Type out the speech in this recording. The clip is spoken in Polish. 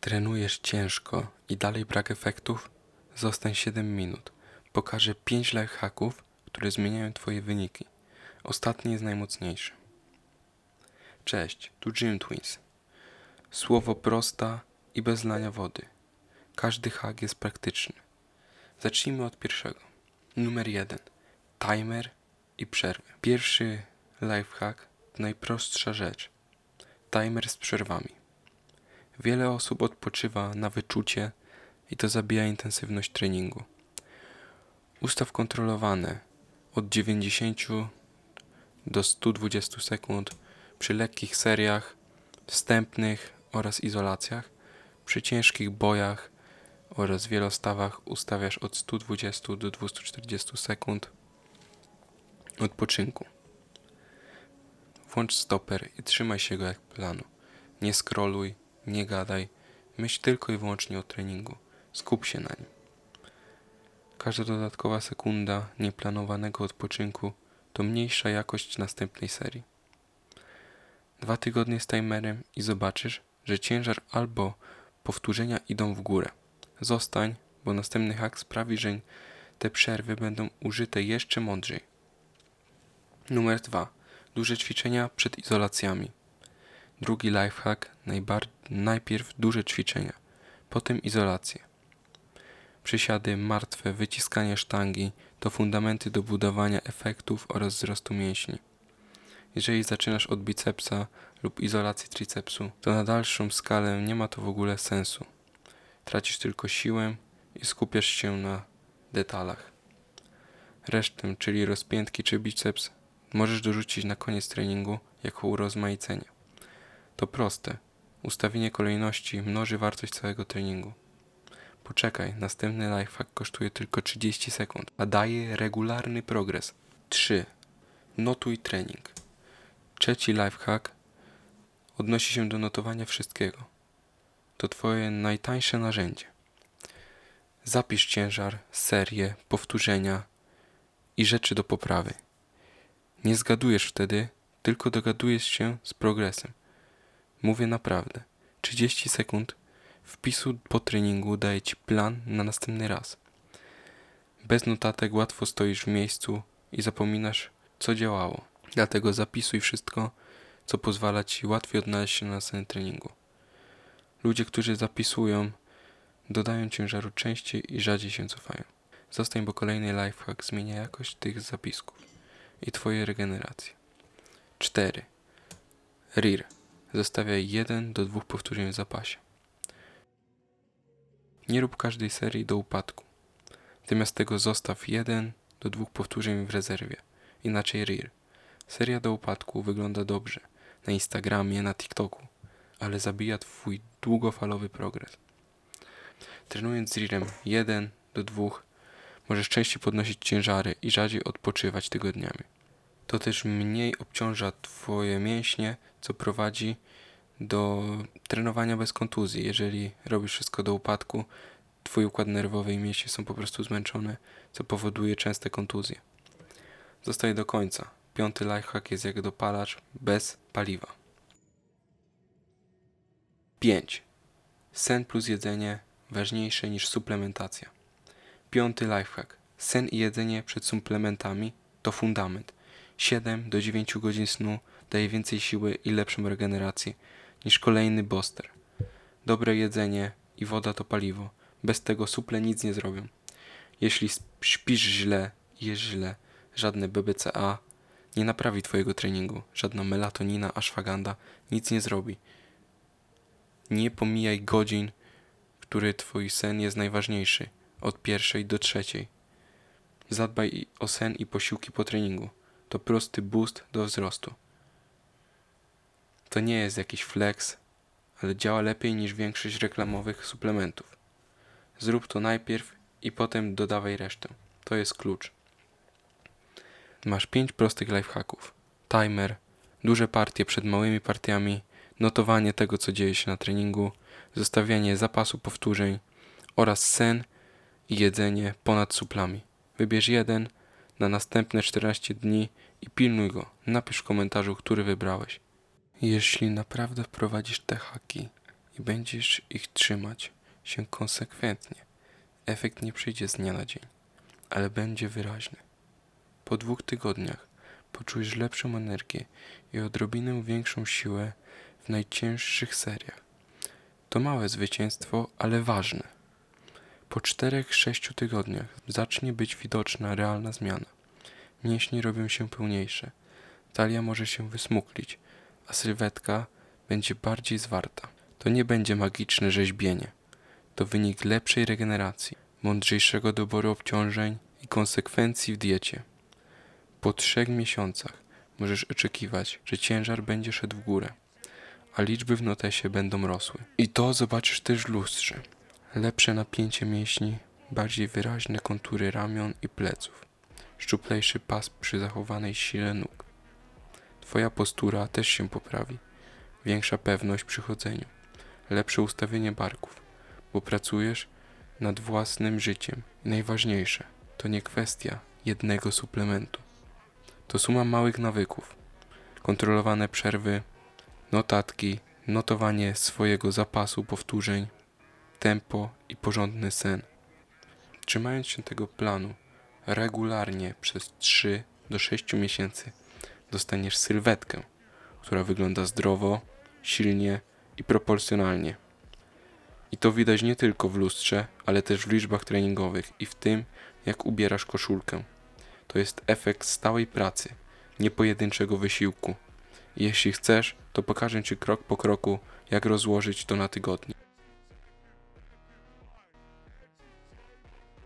Trenujesz ciężko i dalej brak efektów? Zostań 7 minut. Pokażę 5 lifehacków, które zmieniają Twoje wyniki. Ostatni jest najmocniejszy. Cześć, tu Gym Twins. Słowo prosta i bez lania wody. Każdy hack jest praktyczny. Zacznijmy od pierwszego. Numer jeden. Timer i przerwy. Pierwszy lifehack to najprostsza rzecz. Timer z przerwami. Wiele osób odpoczywa na wyczucie i to zabija intensywność treningu. Ustaw kontrolowane od 90 do 120 sekund przy lekkich seriach, wstępnych oraz izolacjach. Przy ciężkich bojach oraz wielostawach ustawiasz od 120 do 240 sekund odpoczynku. Włącz stoper i trzymaj się go jak planu. Nie scrolluj, nie gadaj, myśl tylko i wyłącznie o treningu. Skup się na nim. Każda dodatkowa sekunda nieplanowanego odpoczynku to mniejsza jakość następnej serii. Dwa tygodnie z timerem i zobaczysz, że ciężar albo powtórzenia idą w górę. Zostań, bo następny hack sprawi, że te przerwy będą użyte jeszcze mądrzej. Numer dwa. Duże ćwiczenia przed izolacjami. Drugi lifehack, najpierw duże ćwiczenia, potem izolacje. Przysiady martwe, wyciskanie sztangi to fundamenty do budowania efektów oraz wzrostu mięśni. Jeżeli zaczynasz od bicepsa lub izolacji tricepsu, to na dalszą skalę nie ma to w ogóle sensu. Tracisz tylko siłę i skupiasz się na detalach. Resztę, czyli rozpiętki czy biceps, możesz dorzucić na koniec treningu jako urozmaicenie. To proste. Ustawienie kolejności mnoży wartość całego treningu. Poczekaj, następny lifehack kosztuje tylko 30 sekund, a daje regularny progres. 3. Notuj trening. Trzeci lifehack odnosi się do notowania wszystkiego. To Twoje najtańsze narzędzie. Zapisz ciężar, serię, powtórzenia i rzeczy do poprawy. Nie zgadujesz wtedy, tylko dogadujesz się z progresem. Mówię naprawdę. 30 sekund wpisu po treningu daje Ci plan na następny raz. Bez notatek łatwo stoisz w miejscu i zapominasz, co działało. Dlatego zapisuj wszystko, co pozwala Ci łatwiej odnaleźć się na następnym treningu. Ludzie, którzy zapisują, dodają ciężaru częściej i rzadziej się cofają. Zostań, bo kolejny lifehack zmienia jakość tych zapisków i Twoje regeneracje. 4. RIR. Zostawiaj 1 do 2 powtórzeń w zapasie. Nie rób każdej serii do upadku. Zamiast tego zostaw 1 do 2 powtórzeń w rezerwie, inaczej RIR. Seria do upadku wygląda dobrze na Instagramie, na TikToku, ale zabija Twój długofalowy progres. Trenując z RIRem 1 do 2 możesz częściej podnosić ciężary i rzadziej odpoczywać tygodniami. To też mniej obciąża Twoje mięśnie, co prowadzi do trenowania bez kontuzji. Jeżeli robisz wszystko do upadku, Twój układ nerwowy i mięśnie są po prostu zmęczone, co powoduje częste kontuzje. Zostaje do końca. Piąty lifehack jest jak dopalacz bez paliwa. 5. Sen plus jedzenie ważniejsze niż suplementacja. Piąty lifehack. Sen i jedzenie przed suplementami to fundament. 7 do 9 godzin snu daje więcej siły i lepszą regenerację niż kolejny booster. Dobre jedzenie i woda to paliwo. Bez tego suple nic nie zrobią. Jeśli śpisz źle, jesz źle, żadne BBCA nie naprawi twojego treningu, żadna melatonina, ashwaganda nic nie zrobi. Nie pomijaj godzin, w których twój sen jest najważniejszy, od pierwszej do trzeciej. Zadbaj o sen i posiłki po treningu. To prosty boost do wzrostu. To nie jest jakiś flex, ale działa lepiej niż większość reklamowych suplementów. Zrób to najpierw i potem dodawaj resztę. To jest klucz. Masz 5 prostych lifehacków. Timer, duże partie przed małymi partiami, notowanie tego, co dzieje się na treningu, zostawianie zapasu powtórzeń oraz sen i jedzenie ponad suplami. Wybierz jeden na następne 14 dni i pilnuj go. Napisz w komentarzu, który wybrałeś. Jeśli naprawdę wprowadzisz te haki i będziesz ich trzymać się konsekwentnie, efekt nie przyjdzie z dnia na dzień, ale będzie wyraźny. Po dwóch tygodniach poczujesz lepszą energię i odrobinę większą siłę w najcięższych seriach. To małe zwycięstwo, ale ważne. Po 4-6 tygodniach zacznie być widoczna realna zmiana. Mięśnie robią się pełniejsze, talia może się wysmuklić, a sylwetka będzie bardziej zwarta. To nie będzie magiczne rzeźbienie. To wynik lepszej regeneracji, mądrzejszego doboru obciążeń i konsekwencji w diecie. Po trzech miesiącach możesz oczekiwać, że ciężar będzie szedł w górę, a liczby w notesie będą rosły. I to zobaczysz też w lustrze. Lepsze napięcie mięśni, bardziej wyraźne kontury ramion i pleców, szczuplejszy pas przy zachowanej sile nóg. Twoja postura też się poprawi, większa pewność przy chodzeniu, lepsze ustawienie barków, bo pracujesz nad własnym życiem. I najważniejsze, to nie kwestia jednego suplementu. To suma małych nawyków, kontrolowane przerwy, notatki, notowanie swojego zapasu powtórzeń, tempo i porządny sen. Trzymając się tego planu regularnie przez 3 do 6 miesięcy, dostaniesz sylwetkę, która wygląda zdrowo, silnie i proporcjonalnie. I to widać nie tylko w lustrze, ale też w liczbach treningowych i w tym, jak ubierasz koszulkę. To jest efekt stałej pracy, nie pojedynczego wysiłku. Jeśli chcesz, to pokażę Ci krok po kroku, jak rozłożyć to na tygodnie.